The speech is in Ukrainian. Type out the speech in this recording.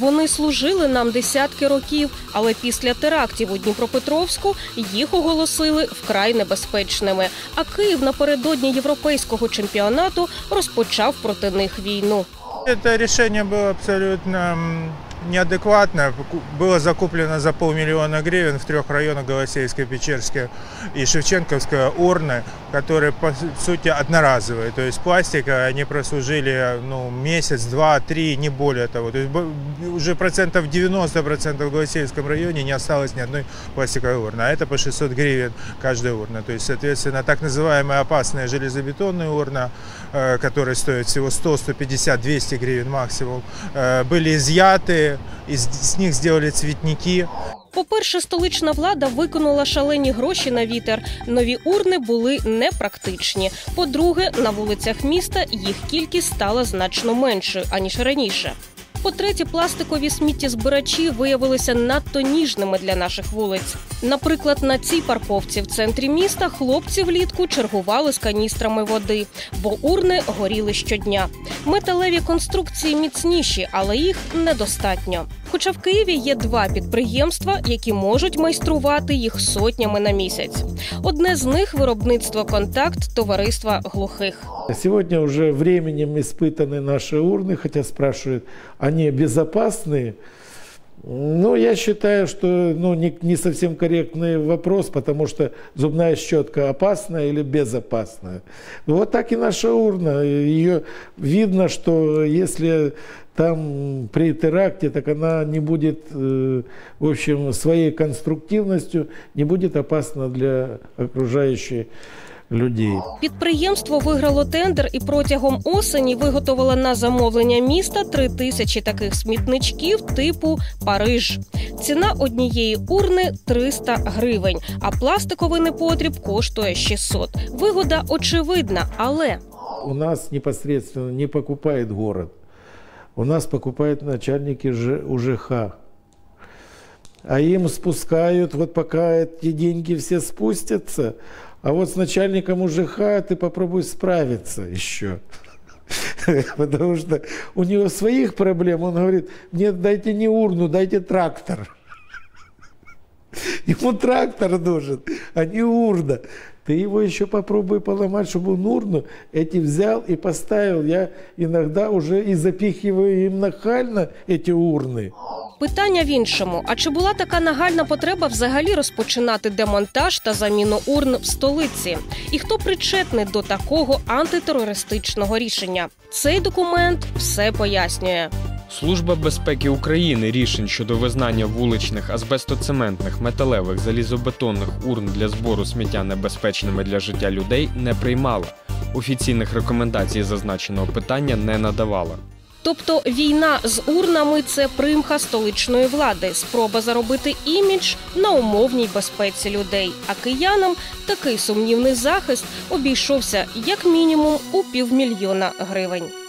Вони служили нам десятки років, але після терактів у Дніпропетровську їх оголосили вкрай небезпечними. А Київ напередодні європейського чемпіонату розпочав проти них війну. Це рішення було абсолютно неадекватно. Было закуплено за полмиллиона гривен в трех районах Голосеевской, Печерской и Шевченковская урны, которые по сути одноразовые. То есть пластика они прослужили ну, месяц, два, три, не более того. То есть уже процентов 90% в Голосеевском районе не осталось ни одной пластиковой урны. А это по 600 гривен каждая урна. То есть, соответственно, так называемая опасная железобетонная урна, э, которая стоит всего 100, 150, 200 гривен максимум, э, были изъяты, из, з них зробили цвітники. По-перше, столична влада виконала шалені гроші на вітер. Нові урни були непрактичні. По-друге, на вулицях міста їх кількість стала значно меншою аніж раніше. По-третє, пластикові сміттєзбирачі виявилися надто ніжними для наших вулиць. Наприклад, на цій парковці в центрі міста хлопці влітку чергували з каністрами води, бо урни горіли щодня. Металеві конструкції міцніші, але їх недостатньо. Хоча в Києві є два підприємства, які можуть майструвати їх сотнями на місяць. Одне з них виробництво контакт товариства глухих. Сегодня уже временем испытаны наши урны, хотя спрашивают, они безопасные? Ну, я считаю, что ну, не, не совсем корректный вопрос, потому что зубная щетка опасная или безопасная. Вот так и наша урна. Ее видно, что если там при теракте, так она не будет, э, в общем, своей конструктивностью не будет опасна для окружающих людей. Підприємство виграло тендер і протягом осені виготовило на замовлення міста три тисячі таких смітничків типу Париж. Ціна однієї урни 300 гривень, а пластиковий непотріб коштує 600. Вигода очевидна, але у нас непосредственно не покупает город. У нас покупают начальники Ж- УЖХ. А им спускают, вот пока эти деньги все спустятся, а вот с начальником УЖХ ты попробуй справиться еще. Потому что у него своих проблем. Он говорит, мне дайте не урну, дайте трактор. Ему трактор нужен, а не урна. Ты его еще попробуй поломать, чтобы он урну эти взял и поставил. Я иногда уже и запихиваю им нахально эти урны. Питання в іншому: а чи була така нагальна потреба взагалі розпочинати демонтаж та заміну урн в столиці? І хто причетний до такого антитерористичного рішення? Цей документ все пояснює. Служба безпеки України рішень щодо визнання вуличних азбестоцементних, металевих, залізобетонних урн для збору сміття небезпечними для життя людей не приймала. Офіційних рекомендацій зазначеного питання не надавала. Тобто війна з урнами це примха столичної влади, спроба заробити імідж на умовній безпеці людей. А киянам такий сумнівний захист обійшовся як мінімум у півмільйона гривень.